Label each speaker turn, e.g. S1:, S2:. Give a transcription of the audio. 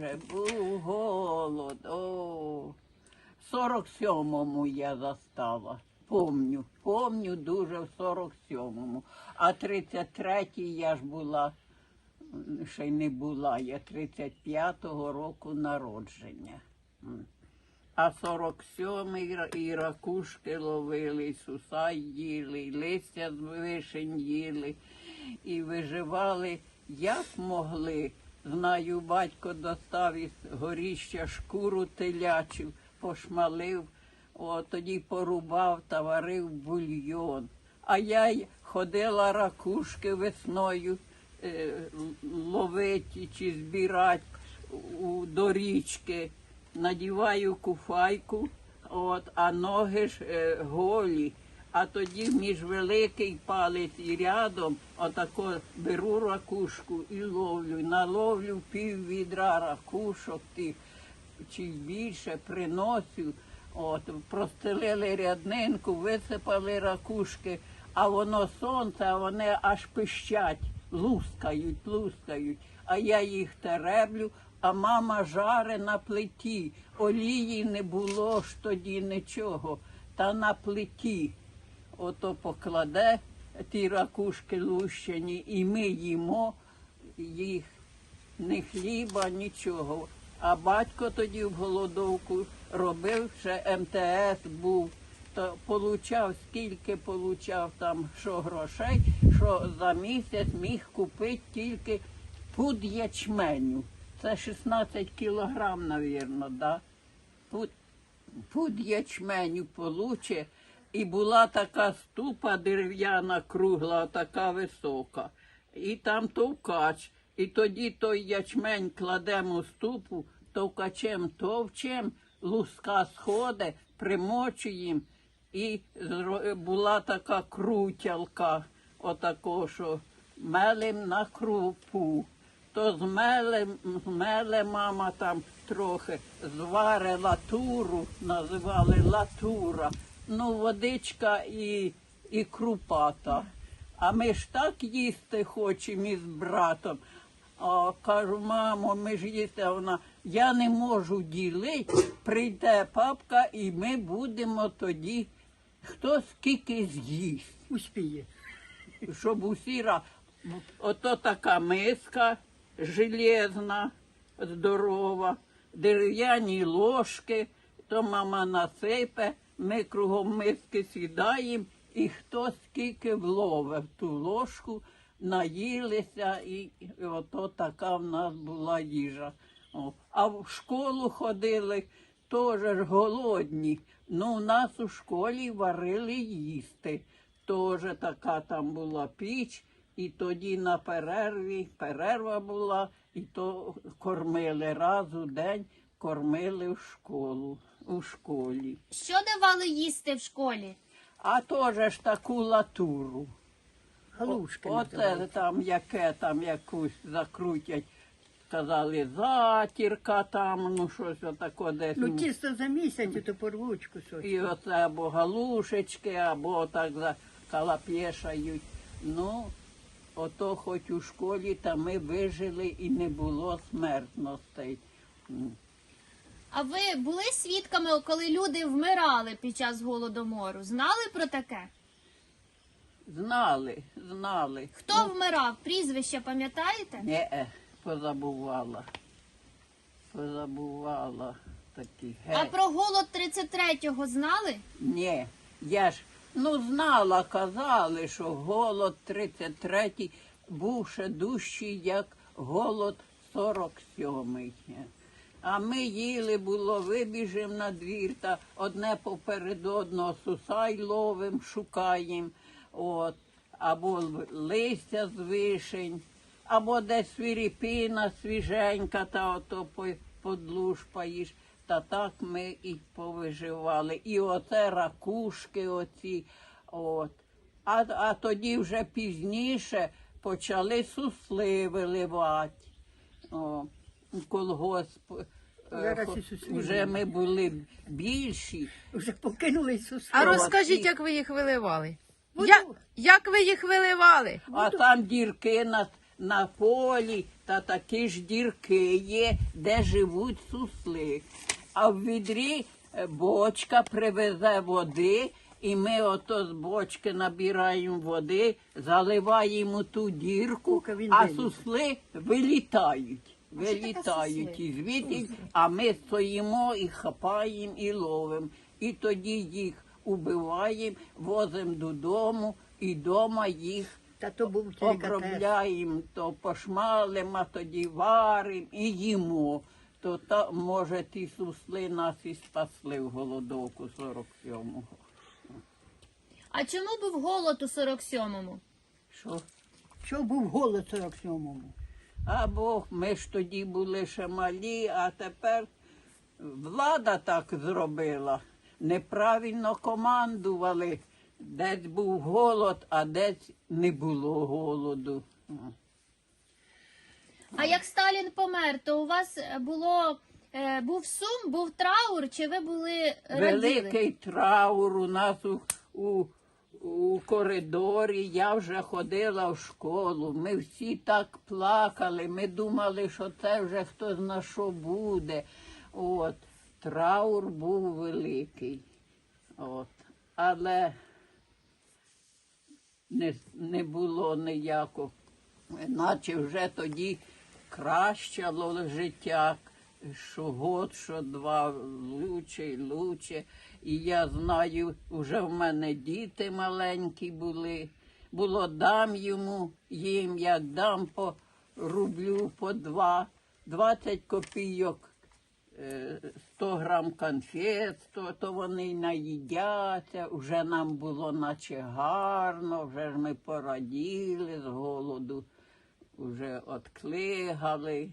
S1: же був голод. О, в 47-му я застала. Помню, помню дуже в 47-му. А 33-й я ж була, ще й не була, я 35-го року народження. А 47-й і ракушки ловили, і сусай їли, і листя з вишень їли, і виживали як могли. Знаю, батько достав із горіща шкуру телячу, пошмалив, о, тоді порубав та варив бульйон. А я й ходила ракушки весною е, ловити чи збирати до річки. Надіваю куфайку, от, а ноги ж е, голі. А тоді між великий палець і рядом отако беру ракушку і ловлю. Наловлю пів відра ракушок тих чи більше приносю. От, простелили ряднинку, висипали ракушки, а воно сонце, а вони аж пищать, лускають, лускають. А я їх тереблю, а мама жаре на плиті. Олії не було ж тоді нічого. Та на плиті ото покладе ті ракушки лущені, і ми їмо їх ні хліба, нічого. А батько тоді в голодовку робив, ще МТС був, то получав, скільки получав там що грошей, що за місяць міг купити тільки пуд ячменю. Це 16 кілограм, навірно, да? Пуд, пуд ячменю получе. І була така ступа дерев'яна, кругла, така висока. І там товкач. І тоді той ячмень кладемо ступу, товкачем товчем, луска сходить, примочуємо. І була така крутялка, отако, що мелим на крупу. То змеле, змеле мама там трохи, зваре латуру, називали латура. Ну, водичка і, і крупата. А ми ж так їсти хочемо із братом. А кажу, мамо, ми ж їсти. А вона, я не можу ділити, прийде папка, і ми будемо тоді, хто скільки з'їсть
S2: Успіє.
S1: щоб усі ра... ото така миска железна, здорова, дерев'яні ложки, то мама насипе, ми кругом миски сідаємо, і хто скільки вловив ту ложку, наїлися, і, ото така в нас була їжа. О. А в школу ходили теж голодні. Ну, у нас у школі варили їсти. Теж така там була піч, і тоді на перерві, перерва була, і то кормили раз у день, кормили в школу, у школі.
S3: Що давали їсти в школі?
S1: А теж ж таку латуру.
S2: Галушки.
S1: Оце там яке там якусь закрутять. Казали затірка там, ну щось отако десь.
S2: Ну, тісто за місяць, то порвуть кусочок.
S1: І оце або галушечки, або так за калапєшають. Ну, ото хоч у школі та ми вижили і не було смертностей.
S3: А ви були свідками, коли люди вмирали під час голодомору? Знали про таке?
S1: Знали, знали.
S3: Хто вмирав? Прізвище пам'ятаєте?
S1: Не, позабувала. Позабувала такі.
S3: А про голод 33-го знали?
S1: Ні, я ж ну знала, казали, що голод 33-й був ще дужчий, як голод 47-й. А ми їли, було, вибіжимо на двір та одне поперед одного сусай ловим, шукаємо, от, або листя з вишень, або десь свіріпина свіженька, та ото по- подлушпаєш. Та так ми і повиживали. І оце ракушки оці. От. А, а тоді вже пізніше почали сусли виливати. О, колгосп. е,
S2: Зараз
S1: хо-
S2: і сусли
S1: Вже ми були більші.
S2: Вже покинули Ісус.
S4: А розкажіть, як ви їх виливали?
S2: Воду.
S4: Я, як ви їх виливали?
S1: А там дірки на, на полі, та такі ж дірки є, де живуть сусли. А в відрі е, бочка привезе води, і ми ото з бочки набираємо води, заливаємо ту дірку,
S2: він
S1: а
S2: вилізе.
S1: сусли вилітають. Вилітають і звідти, а ми стоїмо і хапаємо і ловимо. І тоді їх убиваємо, возимо додому, і вдома їх
S2: Та то був
S1: обробляємо, то пошмалимо, а тоді варимо і їмо. То та, може ті сусли нас і спасли в голодовку 47-го.
S3: А чому був голод у 47-му?
S1: Що?
S2: Що був голод 47-му?
S1: Або ми ж тоді були ще малі, а тепер влада так зробила. Неправильно командували. Десь був голод, а десь не було голоду.
S3: А як Сталін помер, то у вас було е, був сум, був траур, чи ви були раділи?
S1: Великий траур у нас у, у, у коридорі. Я вже ходила в школу. Ми всі так плакали. Ми думали, що це вже хто зна що буде. От. Траур був великий. От. Але не, не було ніякого. Наче вже тоді кращало життя, що год, що два лучше і лучше. І я знаю, вже в мене діти маленькі були. Було дам йому їм, як дам по рублю, по два, 20 копійок. е, 100 грам конфет, то, то вони наїдяться, вже нам було наче гарно, вже ж ми пораділи з голоду, вже отклигали.